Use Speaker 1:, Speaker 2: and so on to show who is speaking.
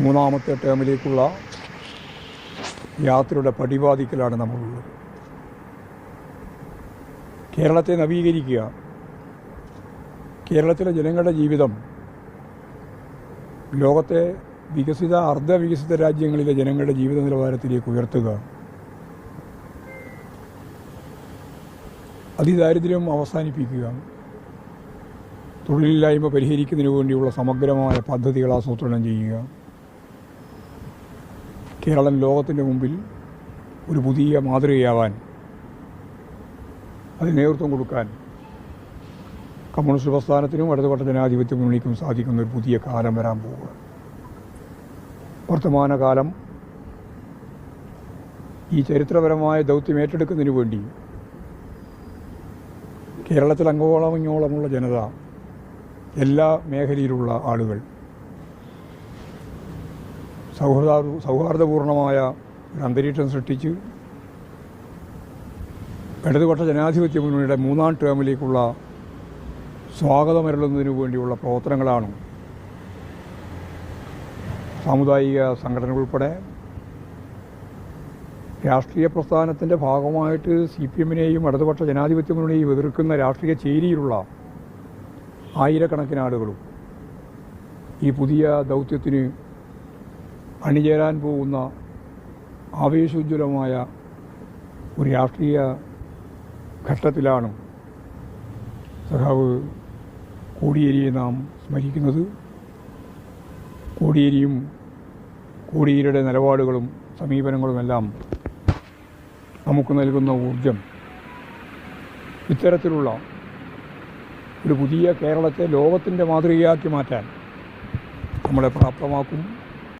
Speaker 1: മൂന്നാമത്തെ ടേമിലേക്കുള്ള യാത്രയുടെ പടിവാദിക്കലാണ് നമ്മളുള്ളത്. കേരളത്തെ നവീകരിക്കുക. കേരളത്തിലെ ജനങ്ങളുടെ ജീവിതം ലോകത്തെ വികസിത അർദ്ധവികസിത രാജ്യങ്ങളിലെ ജനങ്ങളുടെ ജീവിത നിലവാരത്തിലേക്ക് ഉയർത്തുക. അതിദാരിദ്ര്യം അവസാനിപ്പിക്കുക. തൊഴിലില്ലായ്മ പരിഹരിക്കുന്നതിന് വേണ്ടിയുള്ള സമഗ്രമായ പദ്ധതികൾ ആസൂത്രണം ചെയ്യുക. കേരളം ലോകത്തിന്റെ മുമ്പിൽ ഒരു പുതിയ മാതൃകയാവാൻ അതിന് നേതൃത്വം കൊടുക്കാൻ കമ്മ്യൂണിസ്റ്റ് പ്രസ്ഥാനത്തിനും ഇടതുപക്ഷ ജനാധിപത്യ മുന്നണിക്കും സാധിക്കുന്ന ഒരു പുതിയ കാലം വരാൻ പോവുക വർത്തമാനകാലം ഈ ചരിത്രപരമായ ദൗത്യം ഏറ്റെടുക്കുന്നതിന് വേണ്ടി കേരളത്തിൽ അങ്ങോളം ഇങ്ങോളമുള്ള ജനത എല്ലാ മേഖലയിലുള്ള ആളുകൾ സൗഹൃദ സൗഹാർദ്ദപൂർണമായ ഒരു അന്തരീക്ഷം സൃഷ്ടിച്ച് ഇടതുപക്ഷ ജനാധിപത്യ മുന്നണിയുടെ മൂന്നാം ടേമിലേക്കുള്ള സ്വാഗതമരുളുന്നതിനു വേണ്ടിയുള്ള പ്രവർത്തനങ്ങളാണ് സാമുദായിക സംഘടനകൾ ഉൾപ്പെടെ. രാഷ്ട്രീയ പ്രസ്ഥാനത്തിന്റെ ഭാഗമായിട്ട് സി പി എമ്മിനെയും ഇടതുപക്ഷ ജനാധിപത്യ മുന്നണിയെയും എതിർക്കുന്ന രാഷ്ട്രീയ ചേരിയിലുള്ള ആയിരക്കണക്കിന് ആളുകളും ഈ പുതിയ ദൗത്യത്തിന് അണിചേരാൻ പോകുന്ന ആവേശോജ്വലമായ ഒരു രാഷ്ട്രീയ ഘട്ടത്തിലാണ് സഖാവ് കോടിയേരിയെ നാം സ്മരിക്കുന്നത്. കോടിയേരിയും കോടിയേരിയുടെ നിലപാടുകളും സമീപനങ്ങളുമെല്ലാം നമുക്ക് നൽകുന്ന ഊർജം ഇത്തരത്തിലുള്ള ഒരു പുതിയ കേരളത്തെ ലോകത്തിന്റെ മാതൃകയാക്കി മാറ്റാൻ നമ്മളെ പ്രാപ്തമാക്കും